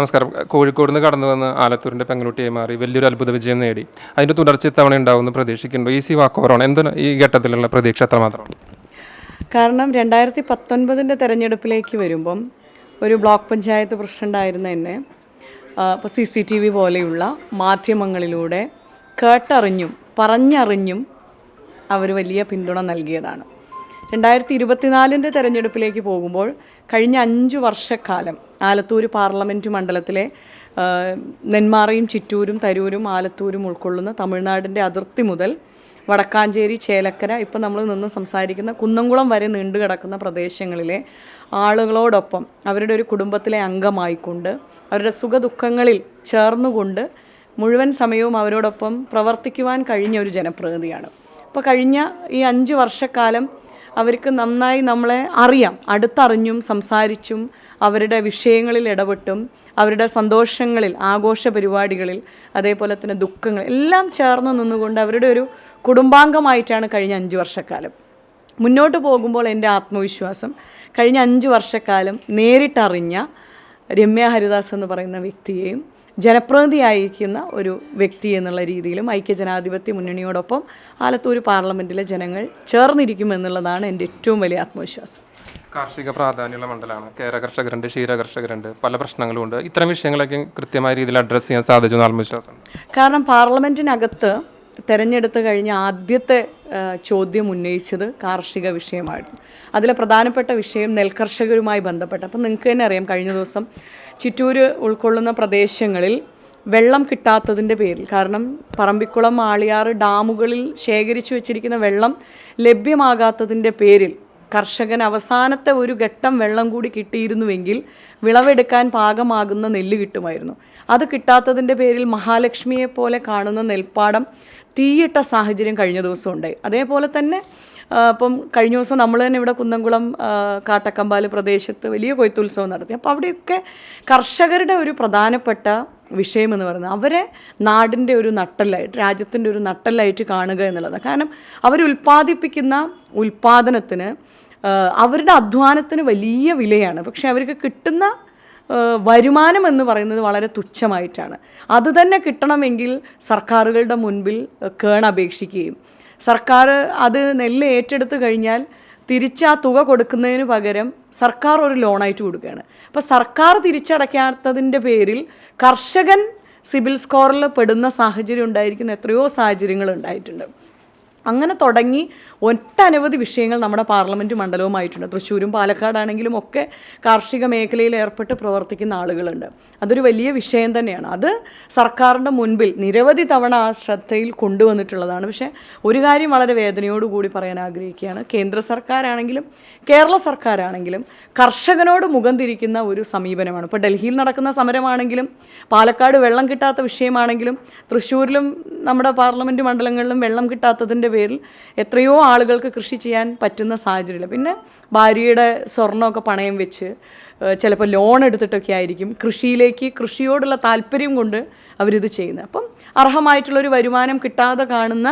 നമസ്കാരം. കോഴിക്കോട് നിന്ന് കടന്നു വന്ന് ആലത്തൂരിന്റെ പെങ്ങളുട്ടിയായി മാറി വലിയൊരു അത്ഭുത വിജയം നേടി. അതിന്റെ തുടർച്ച ഇത്തവണ ഉണ്ടാവുമെന്ന് പ്രതീക്ഷിക്കുന്നുണ്ടോ ഈ സി വാക്കോറാണ് എന്താണ് ഈ ഘട്ടത്തിലുള്ള പ്രതീക്ഷ എത്രമാത്രമാണ് കാരണം രണ്ടായിരത്തി പത്തൊൻപതിന്റെ തെരഞ്ഞെടുപ്പിലേക്ക് വരുമ്പം ഒരു ബ്ലോക്ക് പഞ്ചായത്ത് പ്രസിഡന്റായിരുന്ന എന്നെ ഇപ്പോൾ സി സി ടി വി പോലെയുള്ള മാധ്യമങ്ങളിലൂടെ കേട്ടറിഞ്ഞും പറഞ്ഞറിഞ്ഞും അവർ വലിയ പിന്തുണ നൽകിയതാണ്. രണ്ടായിരത്തി ഇരുപത്തിനാലിന്റെ തെരഞ്ഞെടുപ്പിലേക്ക് പോകുമ്പോൾ കഴിഞ്ഞ അഞ്ച് വർഷക്കാലം ആലത്തൂർ പാർലമെന്റ് മണ്ഡലത്തിലെ നെന്മാറയും ചിറ്റൂരും തരൂരും ആലത്തൂരും ഉൾക്കൊള്ളുന്ന തമിഴ്നാടിന്റെ അതിർത്തി മുതൽ വടക്കാഞ്ചേരി ചേലക്കര ഇപ്പം നമ്മൾ നിന്ന് സംസാരിക്കുന്ന കുന്നംകുളം വരെ നീണ്ടു കിടക്കുന്ന പ്രദേശങ്ങളിലെ ആളുകളോടൊപ്പം അവരുടെ ഒരു കുടുംബത്തിലെ അംഗമായിക്കൊണ്ട് അവരുടെ സുഖദുഃഖങ്ങളിൽ ചേർന്നുകൊണ്ട് മുഴുവൻ സമയവും അവരോടൊപ്പം പ്രവർത്തിക്കുവാൻ കഴിഞ്ഞ ഒരു ജനപ്രതിനിധിയാണ്. അപ്പോൾ കഴിഞ്ഞ ഈ അഞ്ച് വർഷക്കാലം അവർക്ക് നന്നായി നമ്മളെ അറിയാം. അടുത്തറിഞ്ഞും സംസാരിച്ചും അവരുടെ വിഷയങ്ങളിൽ ഇടപെട്ടും അവരുടെ സന്തോഷങ്ങളിൽ ആഘോഷ പരിപാടികളിൽ അതേപോലെ തന്നെ ദുഃഖങ്ങൾ എല്ലാം ചേർന്ന് നിന്നുകൊണ്ട് അവരുടെ ഒരു കുടുംബാംഗമായിട്ടാണ് കഴിഞ്ഞ അഞ്ച് വർഷക്കാലം. മുന്നോട്ട് പോകുമ്പോൾ എന്റെ ആത്മവിശ്വാസം കഴിഞ്ഞ അഞ്ച് വർഷക്കാലം നേരിട്ടറിഞ്ഞ രമ്യ ഹരിദാസ് എന്ന് പറയുന്ന വ്യക്തിയെയും ജനപ്രതിനിധിയായിരിക്കുന്ന ഒരു വ്യക്തി എന്നുള്ള രീതിയിലും ഐക്യജനാധിപത്യ മുന്നണിയോടൊപ്പം ആലത്തൂർ പാർലമെന്റിലെ ജനങ്ങൾ ചേർന്നിരിക്കുമെന്നുള്ളതാണ് എന്റെ ഏറ്റവും വലിയ ആത്മവിശ്വാസം. കാർഷിക പ്രാധാന്യമുള്ള മണ്ഡലമാണ്. കേര കർഷകരുണ്ട് ക്ഷീര കർഷകരുണ്ട്. പല പ്രശ്നങ്ങളും ഉണ്ട്. ഇത്തരം വിഷയങ്ങളൊക്കെ കൃത്യമായ രീതിയിൽ അഡ്രസ്സ് ചെയ്യാൻ സാധിച്ചു എന്ന് ആത്മവിശ്വാസം കാരണം പാർലമെന്റിനകത്ത് തെരഞ്ഞെടുത്ത് കഴിഞ്ഞ ആദ്യത്തെ ചോദ്യം ഉന്നയിച്ചത് കാർഷിക വിഷയമായിരുന്നു. അതിലെ പ്രധാനപ്പെട്ട വിഷയം നെൽകർഷകരുമായി ബന്ധപ്പെട്ട്. അപ്പം നിങ്ങൾക്ക് തന്നെ അറിയാം കഴിഞ്ഞ ദിവസം ചിറ്റൂര് ഉൾക്കൊള്ളുന്ന പ്രദേശങ്ങളിൽ വെള്ളം കിട്ടാത്തതിന്റെ പേരിൽ കാരണം പറമ്പിക്കുളം ആളിയാറ് ഡാമുകളിൽ ശേഖരിച്ചു വെച്ചിരിക്കുന്ന വെള്ളം ലഭ്യമാകാത്തതിന്റെ പേരിൽ കർഷകൻ അവസാനത്തെ ഒരു ഘട്ടം വെള്ളം കൂടി കിട്ടിയിരുന്നുവെങ്കിൽ വിളവെടുക്കാൻ പാകമാകുന്ന നെല്ല് കിട്ടുമായിരുന്നു. അത് കിട്ടാത്തതിന്റെ പേരിൽ മഹാലക്ഷ്മിയെ പോലെ കാണുന്ന നെൽപ്പാടം തീയിട്ട സാഹചര്യം കഴിഞ്ഞ ദിവസം ഉണ്ടായി അതേപോലെ തന്നെ ആ, ഇപ്പം കഴിഞ്ഞ ദിവസം നമ്മൾ തന്നെ ഇവിടെ കുന്നംകുളം കാട്ടക്കമ്പാൽ പ്രദേശത്ത് വലിയ കൊയ്ത്തുത്സവം നടത്തി. അപ്പോൾ അവിടെയൊക്കെ കർഷകരുടെ ഒരു പ്രധാനപ്പെട്ട വിഷയമെന്ന് പറയുന്നത് അവരെ നാടിന്റെ ഒരു നട്ടലായിട്ട് രാജ്യത്തിന്റെ ഒരു നട്ടലായിട്ട് കാണുക എന്നുള്ളതാണ് കാരണം അവർ ഉൽപ്പാദിപ്പിക്കുന്ന ഉൽപ്പാദനത്തിന് അവരുടെ അധ്വാനത്തിന് വലിയ വിലയാണ്. പക്ഷേ അവർക്ക് കിട്ടുന്ന വരുമാനം എന്ന് പറയുന്നത് വളരെ തുച്ഛമായിട്ടാണ്. അതുതന്നെ കിട്ടണമെങ്കിൽ സർക്കാരുകളുടെ മുൻപിൽ കേണപേക്ഷിക്കുകയും സർക്കാർ അത് നെല്ല് ഏറ്റെടുത്ത് കഴിഞ്ഞാൽ തിരിച്ച് ആ തുക കൊടുക്കുന്നതിന് പകരം സർക്കാർ ഒരു ലോണായിട്ട് കൊടുക്കുകയാണ്. അപ്പോൾ സർക്കാർ തിരിച്ചടയ്ക്കാത്തതിന്റെ പേരിൽ കർഷകൻ സിബിൽ സ്കോറിൽ പെടുന്ന സാഹചര്യം ഉണ്ടായിരിക്കുന്ന. എത്രയോ സാഹചര്യങ്ങൾ ഉണ്ടായിട്ടുണ്ട്. അങ്ങനെ തുടങ്ങി ഒട്ടനവധി വിഷയങ്ങൾ നമ്മുടെ പാർലമെന്റ് മണ്ഡലവുമായിട്ടുണ്ട്. തൃശ്ശൂരും പാലക്കാടാണെങ്കിലും ഒക്കെ കാർഷിക മേഖലയിൽ ഏർപ്പെട്ട് പ്രവർത്തിക്കുന്ന ആളുകളുണ്ട്. അതൊരു വലിയ വിഷയം തന്നെയാണ്. അത് സർക്കാരിന്റെ മുൻപിൽ നിരവധി തവണ ആ ശ്രദ്ധയിൽ കൊണ്ടുവന്നിട്ടുള്ളതാണ്. പക്ഷേ ഒരു കാര്യം വളരെ വേദനയോടുകൂടി പറയാൻ ആഗ്രഹിക്കുകയാണ്. കേന്ദ്ര സർക്കാരാണെങ്കിലും കേരള സർക്കാരാണെങ്കിലും കർഷകനോട് മുഖം തിരിക്കുന്ന ഒരു സമീപനമാണ്. ഇപ്പോൾ ഡൽഹിയിൽ നടക്കുന്ന സമരമാണെങ്കിലും പാലക്കാട് വെള്ളം കിട്ടാത്ത വിഷയമാണെങ്കിലും തൃശ്ശൂരിലും നമ്മുടെ പാർലമെന്റ് മണ്ഡലങ്ങളിലും വെള്ളം കിട്ടാത്തതിന്റെ പേരിൽ എത്രയോ ആളുകൾക്ക് കൃഷി ചെയ്യാൻ പറ്റുന്ന സാഹചര്യമില്ല. പിന്നെ ഭാര്യയുടെ സ്വർണമൊക്കെ പണയം വെച്ച് ചിലപ്പോൾ ലോൺ എടുത്തിട്ടൊക്കെ ആയിരിക്കും കൃഷിയിലേക്ക് കൃഷിയോടുള്ള താല്പര്യം കൊണ്ട് അവരിത് ചെയ്യുന്നത്. അപ്പം അർഹമായിട്ടുള്ളൊരു വരുമാനം കിട്ടാതെ കാണുന്ന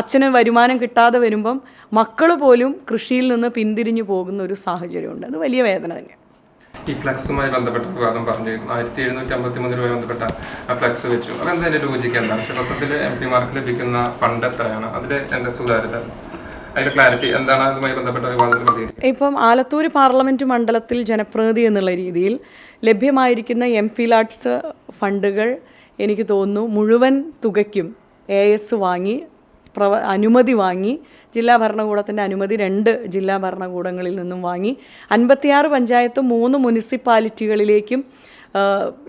അച്ഛന് വരുമാനം കിട്ടാതെ വരുമ്പം മക്കൾ പോലും കൃഷിയിൽ നിന്ന് പിന്തിരിഞ്ഞു പോകുന്ന ഒരു സാഹചര്യമുണ്ട്. അത് വലിയ വേദന തന്നെയാണ്. ഈ ഫ്ലക്സുമായി ബന്ധപ്പെട്ട വിവാദം പറഞ്ഞിരുന്നു. ആയിരത്തി എഴുന്നൂറ്റി അമ്പത്തി മൂന്ന് രൂപ ബന്ധപ്പെട്ട ഫ്ലക്സ് വെച്ചു. അപ്പോൾ എന്താ അതിന്റെ ലോജിക്ക് എന്താണ് ശിവസത്തിൽ എം പിമാർക്ക് ലഭിക്കുന്ന ഫണ്ട് എത്രയാണ്? അതിൽ എന്റെ സുതാര്യത ഇപ്പം ആലത്തൂർ പാർലമെന്റ് മണ്ഡലത്തിൽ ജനപ്രതിനിധി എന്നുള്ള രീതിയിൽ ലഭ്യമായിരിക്കുന്ന എം പി ലാഡ്സ് ഫണ്ടുകൾ എനിക്ക് തോന്നുന്നു മുഴുവൻ തുകയ്ക്കും എ എസ് വാങ്ങി പ്രവ അനുമതി വാങ്ങി ജില്ലാ ഭരണകൂടത്തിന്റെ അനുമതി രണ്ട് ജില്ലാ ഭരണകൂടങ്ങളിൽ നിന്നും വാങ്ങി. അൻപത്തിയാറ് പഞ്ചായത്തും മൂന്ന് മുനിസിപ്പാലിറ്റികളിലേക്കും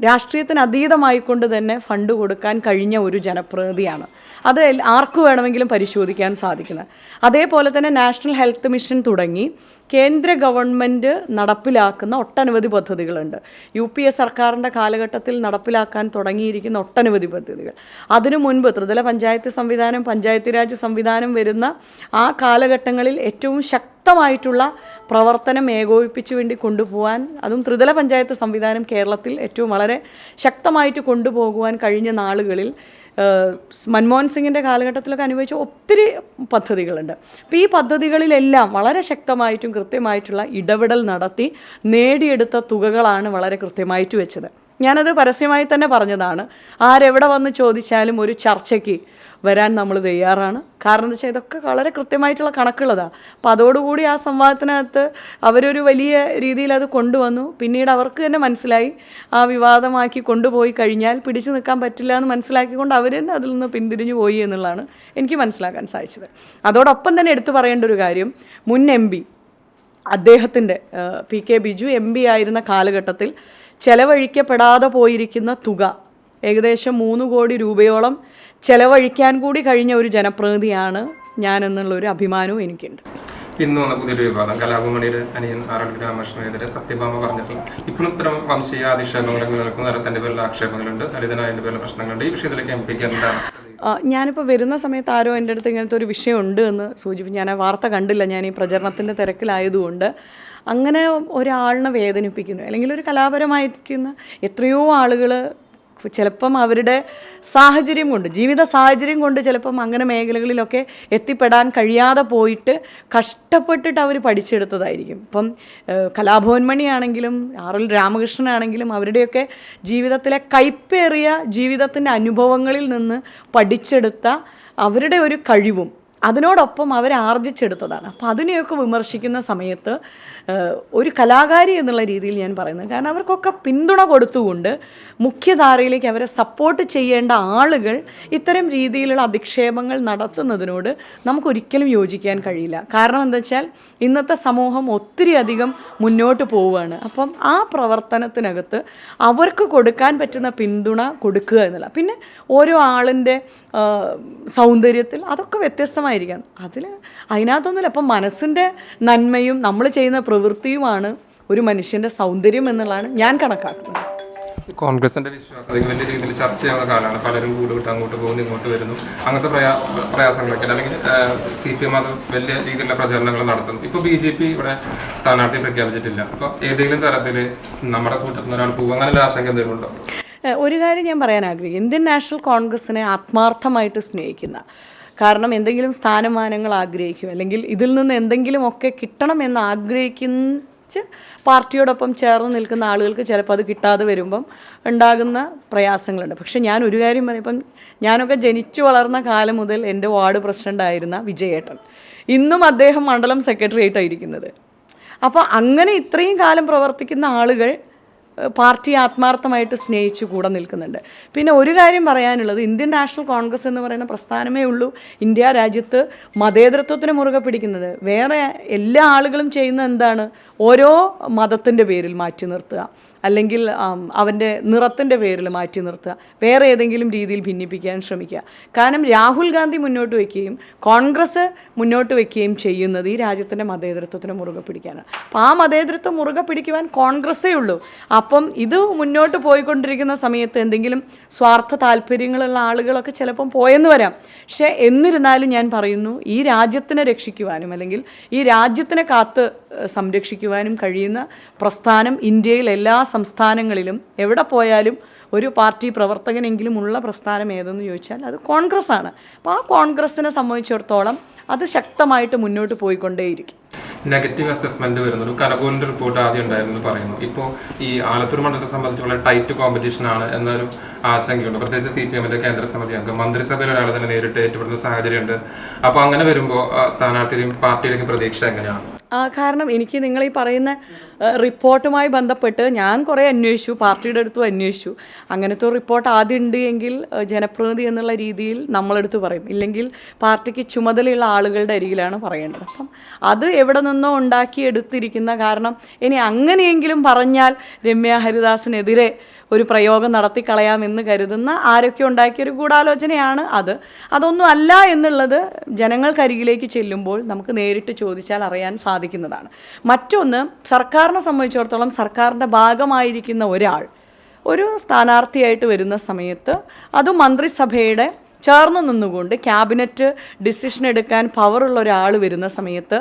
രാഷ്ട്രീയത്തിന് അതീതമായിക്കൊണ്ട് തന്നെ ഫണ്ട് കൊടുക്കാൻ കഴിഞ്ഞ ഒരു ജനപ്രതിനിധിയാണ്. അത് ആർക്കു വേണമെങ്കിലും പരിശോധിക്കാൻ സാധിക്കുന്നത് അതേപോലെ തന്നെ നാഷണൽ ഹെൽത്ത് മിഷൻ തുടങ്ങി കേന്ദ്ര ഗവൺമെന്റ് നടപ്പിലാക്കുന്ന ഒട്ടനവധി പദ്ധതികളുണ്ട്. യു പി എ സർക്കാരിന്റെ കാലഘട്ടത്തിൽ നടപ്പിലാക്കാൻ തുടങ്ങിയിരിക്കുന്ന ഒട്ടനവധി പദ്ധതികൾ. അതിനു മുൻപ് ത്രിതല പഞ്ചായത്ത് സംവിധാനം പഞ്ചായത്ത് രാജ് സംവിധാനം വരുന്ന ആ കാലഘട്ടങ്ങളിൽ ഏറ്റവും ശക്തമായിട്ടുള്ള പ്രവർത്തനം ഏകോപിപ്പിച്ചു വേണ്ടി കൊണ്ടുപോകാൻ അതും ത്രിതല പഞ്ചായത്ത് സംവിധാനം കേരളത്തിൽ ഏറ്റവും വളരെ ശക്തമായിട്ട് കൊണ്ടുപോകുവാൻ കഴിഞ്ഞ നാളുകളിൽ മൻമോഹൻ സിംഗിന്റെ കാലഘട്ടത്തിലൊക്കെ അനുഭവിച്ച ഒത്തിരി പദ്ധതികളുണ്ട്. അപ്പോൾ ഈ പദ്ധതികളിലെല്ലാം വളരെ ശക്തമായിട്ടും കൃത്യമായിട്ടുള്ള ഇടപെടൽ നടത്തി നേടിയെടുത്ത തുകകളാണ് വളരെ കൃത്യമായിട്ട് വെച്ചത്. ഞാനത് പരസ്യമായി തന്നെ പറഞ്ഞതാണ്. ആരെവിടെ വന്ന് ചോദിച്ചാലും ഒരു ചർച്ചയ്ക്ക് വരാൻ നമ്മൾ തയ്യാറാണ്. കാരണം എന്താ വെച്ചാൽ ഇതൊക്കെ വളരെ കൃത്യമായിട്ടുള്ള കണക്കുള്ളതാണ് അപ്പോൾ അതോടുകൂടി ആ സംവാദത്തിനകത്ത് അവരൊരു വലിയ രീതിയിൽ അത് കൊണ്ടുവന്നു. പിന്നീട് അവർക്ക് തന്നെ മനസ്സിലായി. ആ വിവാദമാക്കി കൊണ്ടുപോയി കഴിഞ്ഞാൽ പിടിച്ചു നിൽക്കാൻ പറ്റില്ല എന്ന് മനസ്സിലാക്കിക്കൊണ്ട് അവർ തന്നെ അതിൽ നിന്ന് പിന്തിരിഞ്ഞു പോയി എന്നുള്ളതാണ് എനിക്ക് മനസ്സിലാക്കാൻ സാധിച്ചത്. അതോടൊപ്പം തന്നെ എടുത്തു പറയേണ്ട ഒരു കാര്യം. മുൻ എം പി അദ്ദേഹത്തിന്റെ P K Biju M P ആയിരുന്ന കാലഘട്ടത്തിൽ ചെലവഴിക്കപ്പെടാതെ പോയിരിക്കുന്ന തുക. ഏകദേശം മൂന്ന് കോടി രൂപയോളം ചെലവഴിക്കാൻ കൂടി കഴിഞ്ഞ ഒരു ജനപ്രതിനിധിയാണ് ഞാൻ എന്നുള്ളൊരു അഭിമാനവും എനിക്കുണ്ട്. ഇന്ന് വന്ന പുതിയൊരു വിവാദം. കലാഭവമണിയുടെ അനിയൻ ആറടി രാമകൃഷ്ണനെതിരെ സത്യഭാമ പറഞ്ഞിട്ടുള്ള ഇപ്പോഴും ഇത്തരം വംശീയ അധിക്ഷേപങ്ങളൊക്കെ നിലനിൽക്കുന്ന തരത്തിന്റെ പേരിൽ ആക്ഷേപങ്ങളുണ്ട്. ദളിതനായതിന്റെ പേരിൽ പ്രശ്നങ്ങളുണ്ട്. ഈ വിഷയത്തിലേക്ക് എം പിക്ക് എന്താണ് ഞാനിപ്പോൾ വരുന്ന സമയത്ത് ആരോ എന്റെ അടുത്ത് ഇങ്ങനത്തെ ഒരു വിഷയം ഉണ്ട് എന്ന് സൂചിപ്പിച്ചു ഞാൻ ആ വാർത്ത കണ്ടില്ല. ഞാൻ ഈ പ്രചരണത്തിന്റെ തിരക്കിലായതുകൊണ്ട്. അങ്ങനെ ഒരാളിനെ വേദനിപ്പിക്കുന്നു. അല്ലെങ്കിൽ ഒരു കലാപരമായിരിക്കുന്ന എത്രയോ ആളുകൾ ചിലപ്പം അവരുടെ സാഹചര്യം കൊണ്ട് ജീവിത സാഹചര്യം കൊണ്ട് ചിലപ്പം അങ്ങനെ മേഖലകളിലൊക്കെ എത്തിപ്പെടാൻ കഴിയാതെ പോയിട്ട് കഷ്ടപ്പെട്ടിട്ട് അവർ പഠിച്ചെടുത്തതായിരിക്കും. ഇപ്പം കലാഭവൻ മണിയാണെങ്കിലും ആർ എൽ രാമകൃഷ്ണനാണെങ്കിലും അവരുടെയൊക്കെ ജീവിതത്തിലെ കൈപ്പേറിയ ജീവിതത്തിന്റെ അനുഭവങ്ങളിൽ നിന്ന് പഠിച്ചെടുത്ത അവരുടെ ഒരു കഴിവും. അതിനോടൊപ്പം അവർ ആർജിച്ചെടുത്തതാണ്. അപ്പോൾ അതിനെയൊക്കെ വിമർശിക്കുന്ന സമയത്ത് ഒരു കലാകാരി എന്നുള്ള രീതിയിൽ ഞാൻ പറയുന്നത്. കാരണം അവർക്കൊക്കെ പിന്തുണ കൊടുത്തുകൊണ്ട് മുഖ്യധാരയിലേക്ക് അവരെ സപ്പോർട്ട് ചെയ്യേണ്ട ആളുകൾ ഇത്തരം രീതിയിലുള്ള അധിക്ഷേപങ്ങൾ നടത്തുന്നതിനോട് നമുക്കൊരിക്കലും യോജിക്കാൻ കഴിയില്ല. കാരണം എന്താ വെച്ചാൽ ഇന്നത്തെ സമൂഹം ഒത്തിരി അധികം മുന്നോട്ട് പോവുകയാണ്. അപ്പം ആ പ്രവർത്തനത്തിനകത്ത് അവർക്ക് കൊടുക്കാൻ പറ്റുന്ന പിന്തുണ കൊടുക്കുക എന്നുള്ള പിന്നെ ഓരോ ആളിന്റെ സൗന്ദര്യത്തിൽ അതൊക്കെ വ്യത്യസ്തമായിരിക്കാം അതിൽ അതിനകത്തൊന്നുമില്ല. അപ്പം മനസ്സിന്റെ നന്മയും നമ്മൾ ചെയ്യുന്ന പ്രവൃത്തിയുമാണ് ഒരു മനുഷ്യന്റെ സൗന്ദര്യം എന്നുള്ളതാണ് ഞാൻ കണക്കാക്കുന്നത്. കോൺഗ്രസിന്റെ വിശ്വാസം വലിയ രീതിയിൽ ചർച്ച ചെയ്യുന്ന കാലമാണ്. പലരും കൂടുവിട്ട് അങ്ങോട്ട് പോകുന്നു ഇങ്ങോട്ട് വരുന്നു. അങ്ങനത്തെ പ്രയാ പ്രയാസങ്ങളൊക്കെ അല്ലെങ്കിൽ സി പി എം അത് വലിയ രീതിയിലുള്ള പ്രചരണങ്ങൾ നടത്തുന്നു. ഇപ്പോൾ ബി ജെ പി ഇവിടെ സ്ഥാനാർത്ഥി പ്രഖ്യാപിച്ചിട്ടില്ല. അപ്പോൾ ഏതെങ്കിലും തരത്തിൽ നമ്മുടെ കൂട്ടത്തിൽ നിന്ന് ഒരാൾ പോകും. അങ്ങനെ ആശങ്ക എന്തെങ്കിലും ഉണ്ടോ? ഒരു കാര്യം ഞാൻ പറയാൻ ആഗ്രഹിക്കും ഇന്ത്യൻ നാഷണൽ കോൺഗ്രസിനെ ആത്മാർത്ഥമായിട്ട് സ്നേഹിക്കുന്ന കാരണം എന്തെങ്കിലും സ്ഥാനമാനങ്ങൾ ആഗ്രഹിക്കും. അല്ലെങ്കിൽ ഇതിൽ നിന്ന് എന്തെങ്കിലുമൊക്കെ കിട്ടണമെന്ന് ആഗ്രഹിക്കുന്ന പാർട്ടിയോടൊപ്പം ചേർന്ന് നിൽക്കുന്ന ആളുകൾക്ക് ചിലപ്പോൾ അത് കിട്ടാതെ വരുമ്പം ഉണ്ടാകുന്ന പ്രയാസങ്ങളുണ്ട്. പക്ഷേ ഞാൻ ഒരു കാര്യം പറയും. ഇപ്പം ഞാനൊക്കെ ജനിച്ചു വളർന്ന കാലം മുതൽ എന്റെ വാർഡ് പ്രസിഡന്റായിരുന്ന വിജയേട്ടൻ. ഇന്നും അദ്ദേഹം മണ്ഡലം സെക്രട്ടറി ആയിട്ടായിരിക്കുന്നത് അപ്പോൾ അങ്ങനെ ഇത്രയും കാലം പ്രവർത്തിക്കുന്ന ആളുകൾ പാർട്ടി ആത്മാർത്ഥമായിട്ട് സ്നേഹിച്ച് കൂടെ നിൽക്കുന്നുണ്ട്. പിന്നെ ഒരു കാര്യം പറയാനുള്ളത് ഇന്ത്യൻ നാഷണൽ കോൺഗ്രസ് എന്ന് പറയുന്ന പ്രസ്ഥാനമേ ഉള്ളൂ ഇന്ത്യ രാജ്യത്ത് മതേതരത്വത്തിന് മുറുകെ പിടിക്കുന്നത്. വേറെ എല്ലാ ആളുകളും ചെയ്യുന്ന എന്താണ്? ഓരോ മതത്തിന്റെ പേരിൽ മാറ്റി നിർത്തുക. അല്ലെങ്കിൽ അവന്റെ നിറത്തിന്റെ പേരിൽ മാറ്റി നിർത്തുക. വേറെ ഏതെങ്കിലും രീതിയിൽ ഭിന്നിപ്പിക്കാൻ ശ്രമിക്കുക. കാരണം രാഹുൽ ഗാന്ധി മുന്നോട്ട് വയ്ക്കുകയും കോൺഗ്രസ് മുന്നോട്ട് വയ്ക്കുകയും ചെയ്യുന്നത് ഈ രാജ്യത്തിന്റെ മതേതരത്വത്തിന് മുറുകെ പിടിക്കാനാണ്. അപ്പോൾ ആ മതേതരത്വം മുറുകെ പിടിക്കുവാൻ കോൺഗ്രസ്സേ ഉള്ളൂ. അപ്പം ഇത് മുന്നോട്ട് പോയിക്കൊണ്ടിരിക്കുന്ന സമയത്ത് എന്തെങ്കിലും സ്വാർത്ഥ താല്പര്യങ്ങളുള്ള ആളുകളൊക്കെ ചിലപ്പം പോയെന്ന് വരാം. പക്ഷേ എന്നിരുന്നാലും ഞാൻ പറയുന്നു ഈ രാജ്യത്തിനെ രക്ഷിക്കുവാനും അല്ലെങ്കിൽ ഈ രാജ്യത്തിനെ കാത്ത് സംരക്ഷിക്കുവാനും കഴിയുന്ന പ്രസ്ഥാനം ഇന്ത്യയിൽ എല്ലാ സംസ്ഥാനങ്ങളിലും എവിടെ പോയാലും ഒരു പാർട്ടി പ്രവർത്തകനെങ്കിലും ഉള്ള പ്രസ്ഥാനം ഏതെന്ന് ചോദിച്ചാൽ അത് കോൺഗ്രസ് ആണ് അപ്പോൾ ആ കോൺഗ്രസിനെ സംബന്ധിച്ചിടത്തോളം അത് ശക്തമായിട്ട് മുന്നോട്ട് പോയിക്കൊണ്ടേയിരിക്കും. നെഗറ്റീവ് അസസ്മെന്റ് വരുന്നത്. കനകൂലിന്റെ റിപ്പോർട്ട് ആദ്യം ഉണ്ടായിരുന്നു പറയുന്നു. ഇപ്പോൾ ഈ ആലത്തൂർ മണ്ഡലത്തെ സംബന്ധിച്ചുള്ള ടൈറ്റ് കോമ്പറ്റീഷൻ ആണ് എന്നൊരു ആശങ്കയുണ്ട്. പ്രത്യേകിച്ച് സി പി എമ്മിന്റെ കേന്ദ്ര സമിതി അംഗം. മന്ത്രിസഭയിൽ ഒരാൾ തന്നെ നേരിട്ട് ഏറ്റുപെടുന്ന സാഹചര്യമുണ്ട്. അപ്പോൾ അങ്ങനെ വരുമ്പോൾ സ്ഥാനാർത്ഥിയുടെയും പാർട്ടിയുടെയും പ്രതീക്ഷ എങ്ങനെയാണ്? കാരണം എനിക്ക് നിങ്ങൾ ഈ പറയുന്ന റിപ്പോർട്ടുമായി ബന്ധപ്പെട്ട് ഞാൻ കുറേ അന്വേഷിച്ചു പാർട്ടിയുടെ അടുത്തും അന്വേഷിച്ചു. അങ്ങനത്തെ ഒരു റിപ്പോർട്ട് ആദ്യം ഉണ്ട് എങ്കിൽ ജനപ്രതിനിധി എന്നുള്ള രീതിയിൽ നമ്മളെടുത്ത് പറയും. ഇല്ലെങ്കിൽ പാർട്ടിക്ക് ചുമതലയുള്ള ആളുകളുടെ അരികിലാണ് പറയേണ്ടത്. അപ്പം അത് എവിടെ നിന്നോ ഉണ്ടാക്കിയെടുത്തിരിക്കുന്ന കാരണം ഇനി അങ്ങനെയെങ്കിലും പറഞ്ഞാൽ രമ്യ ഹരിദാസിനെതിരെ ഒരു പ്രയോഗം നടത്തി കളയാമെന്ന് കരുതുന്ന ആരൊക്കെ ഉണ്ടാക്കിയൊരു ഗൂഢാലോചനയാണ് അത്. അതൊന്നും അല്ല എന്നുള്ളത് ജനങ്ങൾക്കരികിലേക്ക് ചെല്ലുമ്പോൾ നമുക്ക് നേരിട്ട് ചോദിച്ചാൽ അറിയാൻ സാധിക്കുന്നതാണ്. മറ്റൊന്ന് സർക്കാരിനെ സംബന്ധിച്ചിടത്തോളം സർക്കാരിന്റെ ഭാഗമായിരിക്കുന്ന ഒരാൾ ഒരു സ്ഥാനാർത്ഥിയായിട്ട് വരുന്ന സമയത്ത് അത് മന്ത്രിസഭയുടെ ചേർന്ന് നിന്നുകൊണ്ട് ക്യാബിനറ്റ് ഡിസിഷൻ എടുക്കാൻ പവറുള്ള ഒരാൾ വരുന്ന സമയത്ത്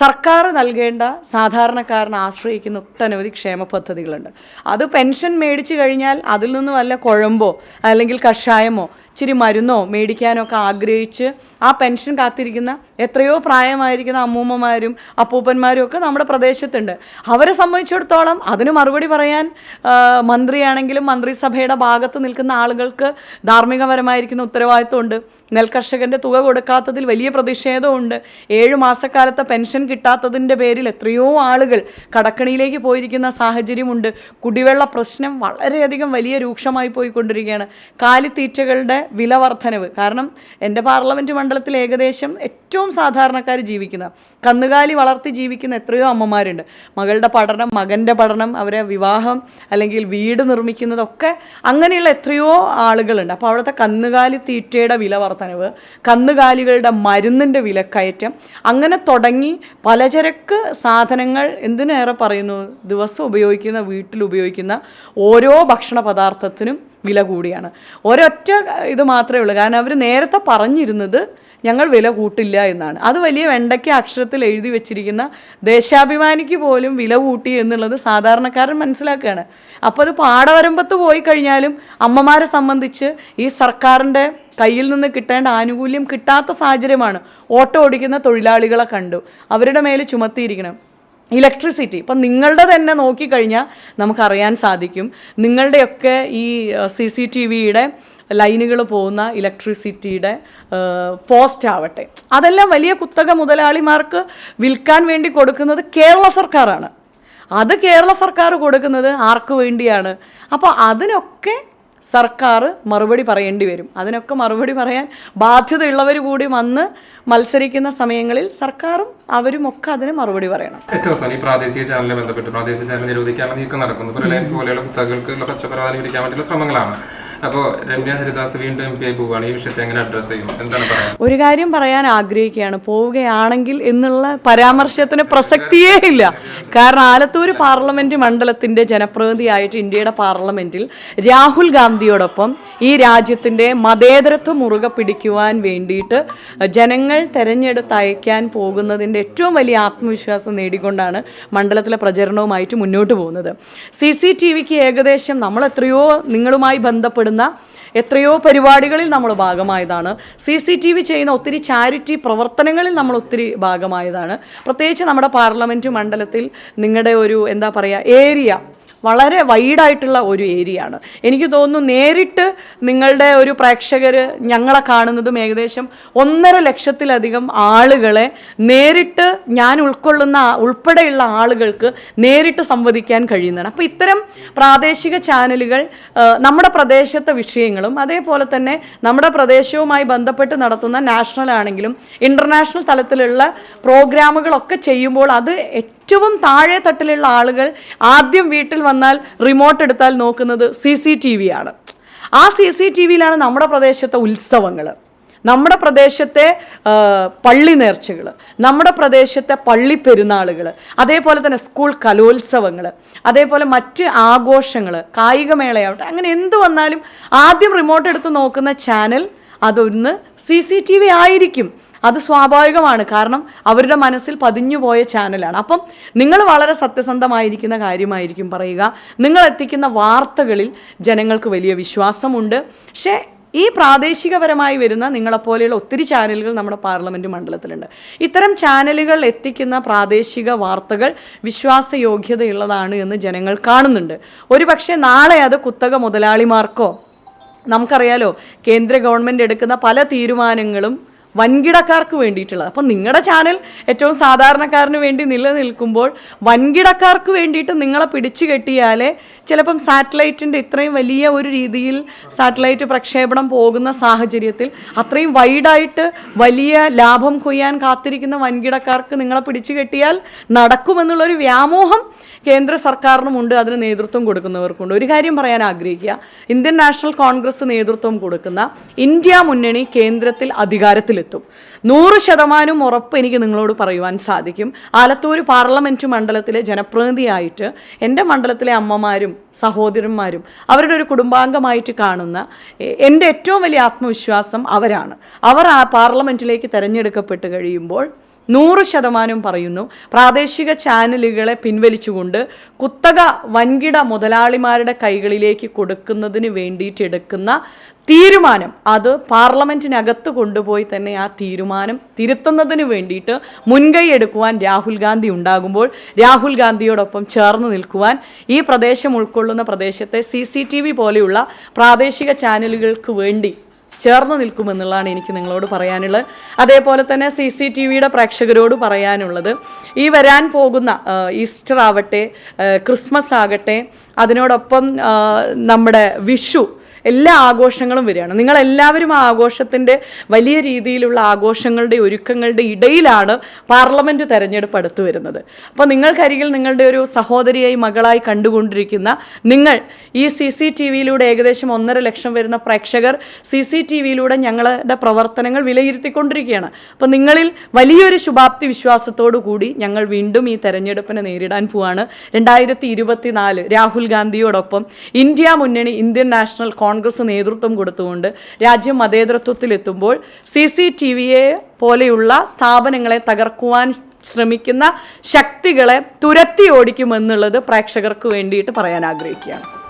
സർക്കാർ നൽകേണ്ട സാധാരണക്കാരനെ ആശ്രയിക്കുന്ന ഒട്ടനവധി ക്ഷേമ പദ്ധതികളുണ്ട്. അത് പെൻഷൻ മേടിച്ചു കഴിഞ്ഞാൽ അതിൽ നിന്ന് വല്ല കുഴമ്പോ അല്ലെങ്കിൽ കഷായമോ ഇച്ചിരി മരുന്നോ മേടിക്കാനോ ഒക്കെ ആഗ്രഹിച്ച് ആ പെൻഷൻ കാത്തിരിക്കുന്ന എത്രയോ പ്രായമായിരിക്കുന്ന അമ്മൂമ്മമാരും അപ്പൂപ്പന്മാരും ഒക്കെ നമ്മുടെ പ്രദേശത്തുണ്ട്. അവരെ സംബന്ധിച്ചിടത്തോളം അതിന് മറുപടി പറയാൻ മന്ത്രിയാണെങ്കിലും മന്ത്രിസഭയുടെ ഭാഗത്ത് നിൽക്കുന്ന ആളുകൾക്ക് ധാർമ്മികപരമായിരിക്കുന്ന ഉത്തരവാദിത്വമുണ്ട്. നെൽകർഷകന്റെ തുക കൊടുക്കാത്തതിൽ വലിയ പ്രതിഷേധമുണ്ട് ഏഴ് മാസക്കാലത്തെ പെൻഷൻ കിട്ടാത്തതിന്റെ പേരിൽ എത്രയോ ആളുകൾ കടക്കണിയിലേക്ക് പോയിരിക്കുന്ന സാഹചര്യമുണ്ട്. കുടിവെള്ള പ്രശ്നം വളരെയധികം വലിയ രൂക്ഷമായി പോയിക്കൊണ്ടിരിക്കുകയാണ്. കാലിത്തീറ്റകളുടെ വില വർധനവ് കാരണം എന്റെ പാർലമെന്റ് മണ്ഡലത്തിൽ ഏകദേശം ഏറ്റവും സാധാരണക്കാർ ജീവിക്കുന്ന കന്നുകാലി വളർത്തി ജീവിക്കുന്ന എത്രയോ അമ്മമാരുണ്ട്. മകളുടെ പഠനം മകന്റെ പഠനം അവരെ വിവാഹം അല്ലെങ്കിൽ വീട് നിർമ്മിക്കുന്നതൊക്കെ അങ്ങനെയുള്ള എത്രയോ ആളുകളുണ്ട്. അപ്പോൾ അവിടുത്തെ കന്നുകാലി തീറ്റയുടെ വില വർധനവ് കന്നുകാലികളുടെ മരുന്നിന്റെ വിലക്കയറ്റം അങ്ങനെ തുടങ്ങി പലചരക്ക് സാധനങ്ങൾ എന്തിനേറെ പറയുന്നു? ദിവസം ഉപയോഗിക്കുന്ന വീട്ടിൽ ഉപയോഗിക്കുന്ന ഓരോ ഭക്ഷണ പദാർത്ഥത്തിനും വില കൂടിയാണ്. ഒരൊറ്റ ഇത് മാത്രമേ ഉള്ളൂ. കാരണം അവർ നേരത്തെ പറഞ്ഞിരുന്നത് ഞങ്ങൾ വില കൂട്ടില്ല എന്നാണ്. അത് വലിയ വെണ്ടയ്ക്ക അക്ഷരത്തിൽ എഴുതി വെച്ചിരിക്കുന്ന ദേശാഭിമാനിക്ക് പോലും വില കൂട്ടി എന്നുള്ളത് സാധാരണക്കാരൻ മനസ്സിലാക്കുകയാണ്. അപ്പോൾ അത് പാടവരമ്പത്ത് പോയി കഴിഞ്ഞാലും അമ്മമാരെ സംബന്ധിച്ച് ഈ സർക്കാരിന്റെ കയ്യിൽ നിന്ന് കിട്ടേണ്ട ആനുകൂല്യം കിട്ടാത്ത സാഹചര്യമാണ് ഓട്ടോ ഓടിക്കുന്ന തൊഴിലാളികളെ കണ്ടു. അവരുടെ മേൽ ചുമത്തിയിരിക്കണം. ഇലക്ട്രിസിറ്റി. ഇപ്പം നിങ്ങളുടെ തന്നെ നോക്കിക്കഴിഞ്ഞാൽ നമുക്കറിയാൻ സാധിക്കും. നിങ്ങളുടെയൊക്കെ ഈ സി സി ടി വിയുടെ ലൈനുകൾ പോകുന്ന ഇലക്ട്രിസിറ്റിയുടെ പോസ്റ്റ് ആവട്ടെ. അതെല്ലാം വലിയ കുത്തക മുതലാളിമാർക്ക് വിൽക്കാൻ വേണ്ടി കൊടുക്കുന്നത് കേരള സർക്കാരാണ്. അത് കേരള സർക്കാർ കൊടുക്കുന്നത് ആർക്ക് വേണ്ടിയാണ്? അപ്പോൾ അതിനൊക്കെ സർക്കാർ മറുപടി പറയേണ്ടി വരും. അതിനൊക്കെ മറുപടി പറയാൻ ബാധ്യതയുള്ളവർ കൂടി വന്ന് മത്സരിക്കുന്ന സമയങ്ങളിൽ സർക്കാരും അവരും ഒക്കെ അതിന് മറുപടി പറയണം. ഏറ്റവും അവസാനം ഈ പ്രാദേശിക ചാനലിനെ ബന്ധപ്പെട്ട് പ്രാദേശിക ചാനൽ നിരോധിക്കാനുള്ള നീക്കം നടക്കുന്നു. റിലയൻസ് പോലെയുള്ള കുത്തകൾക്ക് പച്ചപ്രാധാന്യം പിടിക്കാൻ വേണ്ടിയുള്ള ശ്രമങ്ങളാണ്. അപ്പോൾ രമ്യ ഹരിദാസ് വീണ്ടും എം പി ആയി പോവുകയാണ്. ഈ വിഷയത്തെ എങ്ങനെ അഡ്രസ്സ് ചെയ്യും? എന്താണ് പറയാൻ? ഒരു കാര്യം പറയാൻ ആഗ്രഹിക്കുകയാണ്. പോവുകയാണെങ്കിൽ എന്നുള്ള പരാമർശത്തിന് പ്രസക്തിയേ ഇല്ല. കാരണം ആലത്തൂർ പാർലമെന്റ് മണ്ഡലത്തിന്റെ ജനപ്രതിനിധിയായിട്ട് ഇന്ത്യയുടെ പാർലമെന്റിൽ രാഹുൽ ഗാന്ധിയോടൊപ്പം ഈ രാജ്യത്തിന്റെ മതേതരത്വം മുറുകെ പിടിക്കുവാൻ വേണ്ടിയിട്ട് ജനങ്ങൾ തെരഞ്ഞെടുത്ത് അയക്കാൻ പോകുന്നതിന്റെ ഏറ്റവും വലിയ ആത്മവിശ്വാസം നേടിക്കൊണ്ടാണ് മണ്ഡലത്തിലെ പ്രചരണവുമായിട്ട് മുന്നോട്ട് പോകുന്നത്. സി സി ടി വിക്ക് ഏകദേശം നമ്മൾ എത്രയോ നിങ്ങളുമായി ബന്ധപ്പെടുന്ന എത്രയോ പരിപാടികളിൽ നമ്മൾ ഭാഗമായതാണ്. സി സി ടി വി ചെയ്യുന്ന ഒത്തിരി ചാരിറ്റി പ്രവർത്തനങ്ങളിൽ നമ്മൾ ഒത്തിരി ഭാഗമായതാണ്. പ്രത്യേകിച്ച് നമ്മുടെ പാർലമെന്റ് മണ്ഡലത്തിൽ നിങ്ങളുടെ ഒരു എന്താ പറയുക ഏരിയ വളരെ വൈഡായിട്ടുള്ള ഒരു ഏരിയ ആണ്. എനിക്ക് തോന്നുന്നു നേരിട്ട് നിങ്ങളുടെ ഒരു പ്രേക്ഷകർ ഞങ്ങളെ കാണുന്നതും ഏകദേശം ഒന്നര ലക്ഷത്തിലധികം ആളുകളെ നേരിട്ട് ഞാൻ ഉൾക്കൊള്ളുന്ന ഉൾപ്പെടെയുള്ള ആളുകൾക്ക് നേരിട്ട് സംവദിക്കാൻ കഴിയുന്നതാണ്. അപ്പോൾ ഇത്തരം പ്രാദേശിക ചാനലുകൾ നമ്മുടെ പ്രദേശത്തെ വിഷയങ്ങളും അതേപോലെ തന്നെ നമ്മുടെ പ്രദേശവുമായി ബന്ധപ്പെട്ട് നടത്തുന്ന നാഷണൽ ആണെങ്കിലും ഇന്റർനാഷണൽ തലത്തിലുള്ള പ്രോഗ്രാമുകളൊക്കെ ചെയ്യുമ്പോൾ അത് ഏറ്റവും താഴെ തട്ടിലുള്ള ആളുകൾ ആദ്യം വീട്ടിൽ വന്നാൽ റിമോട്ട് എടുത്താൽ നോക്കുന്നത് സി സി ടി വി ആണ്. ആ സി സി ടി വിയിലാണ് നമ്മുടെ പ്രദേശത്തെ ഉത്സവങ്ങൾ. നമ്മുടെ പ്രദേശത്തെ പള്ളി നേർച്ചകൾ നമ്മുടെ പ്രദേശത്തെ പള്ളി പെരുന്നാളുകൾ അതേപോലെ തന്നെ സ്കൂൾ കലോത്സവങ്ങൾ അതേപോലെ മറ്റ് ആഘോഷങ്ങൾ കായികമേളയാവട്ടെ അങ്ങനെ എന്ത് വന്നാലും ആദ്യം റിമോട്ട് എടുത്ത് നോക്കുന്ന ചാനൽ അതൊന്ന് സി സി ടി വി ആയിരിക്കും. അത് സ്വാഭാവികമാണ്. കാരണം അവരുടെ മനസ്സിൽ പതിഞ്ഞുപോയ ചാനലാണ്. അപ്പം നിങ്ങൾ വളരെ സത്യസന്ധമായിരിക്കുന്ന കാര്യമായിരിക്കും പറയുക. നിങ്ങൾ എത്തിക്കുന്ന വാർത്തകളിൽ ജനങ്ങൾക്ക് വലിയ വിശ്വാസമുണ്ട്. പക്ഷേ ഈ പ്രാദേശികപരമായി വരുന്ന നിങ്ങളെപ്പോലെയുള്ള ഒത്തിരി ചാനലുകൾ നമ്മുടെ പാർലമെന്റ് മണ്ഡലത്തിലുണ്ട്. ഇത്തരം ചാനലുകൾ എത്തിക്കുന്ന പ്രാദേശിക വാർത്തകൾ വിശ്വാസയോഗ്യതയുള്ളതാണ് എന്ന് ജനങ്ങൾ കാണുന്നുണ്ട്. ഒരു പക്ഷേ നാളെ അത് കുത്തക മുതലാളിമാർക്കോ നമുക്കറിയാലോ കേന്ദ്ര ഗവൺമെന്റ് എടുക്കുന്ന പല തീരുമാനങ്ങളും വൻകിടക്കാർക്ക് വേണ്ടിയിട്ടുള്ളത്. അപ്പം നിങ്ങളുടെ ചാനൽ ഏറ്റവും സാധാരണക്കാരന് വേണ്ടി നിലനിൽക്കുമ്പോൾ വൻകിടക്കാർക്ക് വേണ്ടിയിട്ട് നിങ്ങളെ പിടിച്ചു കെട്ടിയാലേ ചിലപ്പം സാറ്റലൈറ്റിന്റെ ഇത്രയും വലിയ ഒരു രീതിയിൽ സാറ്റലൈറ്റ് പ്രക്ഷേപണം പോകുന്ന സാഹചര്യത്തിൽ അത്രയും വൈഡായിട്ട് വലിയ ലാഭം കൊയ്യാൻ കാത്തിരിക്കുന്ന വൻകിടക്കാർക്ക് നിങ്ങളെ പിടിച്ചു കെട്ടിയാൽ നടക്കുമെന്നുള്ളൊരു വ്യാമോഹം കേന്ദ്ര സർക്കാരിനുമുണ്ട് അതിന് നേതൃത്വം കൊടുക്കുന്നവർക്കുണ്ട്. ഒരു കാര്യം പറയാൻ ആഗ്രഹിക്കുക. ഇന്ത്യൻ നാഷണൽ കോൺഗ്രസ് നേതൃത്വം കൊടുക്കുന്ന ഇന്ത്യ മുന്നണി കേന്ദ്രത്തിൽ അധികാരത്തിലെത്തും നൂറ് ശതമാനം ഉറപ്പ് എനിക്ക് നിങ്ങളോട് പറയുവാൻ സാധിക്കും. ആലത്തൂർ പാർലമെന്റ് മണ്ഡലത്തിലെ ജനപ്രതിനിധിയായിട്ട് എന്റെ മണ്ഡലത്തിലെ അമ്മമാരും സഹോദരന്മാരും അവരുടെ ഒരു കുടുംബാംഗമായിട്ട് കാണുന്ന എന്റെ ഏറ്റവും വലിയ ആത്മവിശ്വാസം അവരാണ്. അവർ ആ പാർലമെന്റിലേക്ക് തിരഞ്ഞെടുക്കപ്പെട്ട് കഴിയുമ്പോൾ നൂറ് ശതമാനം പറയുന്നു. പ്രാദേശിക ചാനലുകളെ പിൻവലിച്ചുകൊണ്ട് കുത്തക വൻകിട മുതലാളിമാരുടെ കൈകളിലേക്ക് കൊടുക്കുന്നതിന് വേണ്ടിയിട്ട് എടുക്കുന്ന തീരുമാനം. അത് പാർലമെന്റിനകത്ത് കൊണ്ടുപോയി തന്നെ ആ തീരുമാനം തിരുത്തുന്നതിന് വേണ്ടിയിട്ട് മുൻകൈ എടുക്കുവാൻ രാഹുൽ ഗാന്ധി ഉണ്ടാകുമ്പോൾ രാഹുൽ ഗാന്ധിയോടൊപ്പം ചേർന്ന് നിൽക്കുവാൻ ഈ പ്രദേശം ഉൾക്കൊള്ളുന്ന പ്രദേശത്തെ സി പോലെയുള്ള പ്രാദേശിക ചാനലുകൾക്ക് വേണ്ടി ചേർന്ന് നിൽക്കുമെന്നുള്ളതാണ് എനിക്ക് നിങ്ങളോട് പറയാനുള്ളത്. അതേപോലെ തന്നെ സി സി ടി വിയുടെ പ്രേക്ഷകരോട് പറയാനുള്ളത്. ഈ വരാൻ പോകുന്ന ഈസ്റ്റർ ആവട്ടെ ക്രിസ്മസ് ആകട്ടെ അതിനോടൊപ്പം നമ്മുടെ വിഷു എല്ലാ ആഘോഷങ്ങളും വരികയാണ്. നിങ്ങളെല്ലാവരും ആ ആഘോഷത്തിന്റെ വലിയ രീതിയിലുള്ള ആഘോഷങ്ങളുടെ ഒരുക്കങ്ങളുടെ ഇടയിലാണ് പാർലമെന്റ് തെരഞ്ഞെടുപ്പ് അടുത്ത് വരുന്നത്. അപ്പോൾ നിങ്ങൾക്കരികിൽ നിങ്ങളുടെ ഒരു സഹോദരിയായി മകളായി കണ്ടുകൊണ്ടിരിക്കുന്ന നിങ്ങൾ ഈ സി സി ടി വിയിലൂടെ ഏകദേശം ഒന്നര ലക്ഷം വരുന്ന പ്രേക്ഷകർ സി സി ടി വിയിലൂടെ ഞങ്ങളുടെ പ്രവർത്തനങ്ങൾ വിലയിരുത്തിക്കൊണ്ടിരിക്കുകയാണ്. അപ്പോൾ നിങ്ങളിൽ വലിയൊരു ശുഭാപ്തി വിശ്വാസത്തോടു കൂടി ഞങ്ങൾ വീണ്ടും ഈ തെരഞ്ഞെടുപ്പിനെ നേരിടാൻ പോവാണ്. രണ്ടായിരത്തി രാഹുൽ ഗാന്ധിയോടൊപ്പം ഇന്ത്യ മുന്നണി ഇന്ത്യൻ നാഷണൽ കോൺഗ്രസ് നേതൃത്വം കൊടുത്തുകൊണ്ട് രാജ്യം മതേതരത്വത്തിലെത്തുമ്പോൾ സി സി ടി വിയെ പോലെയുള്ള സ്ഥാപനങ്ങളെ തകർക്കുവാൻ ശ്രമിക്കുന്ന ശക്തികളെ തുരത്തി ഓടിക്കുമെന്നുള്ളത് പ്രേക്ഷകർക്ക് വേണ്ടിയിട്ട് പറയാൻ ആഗ്രഹിക്കുകയാണ്.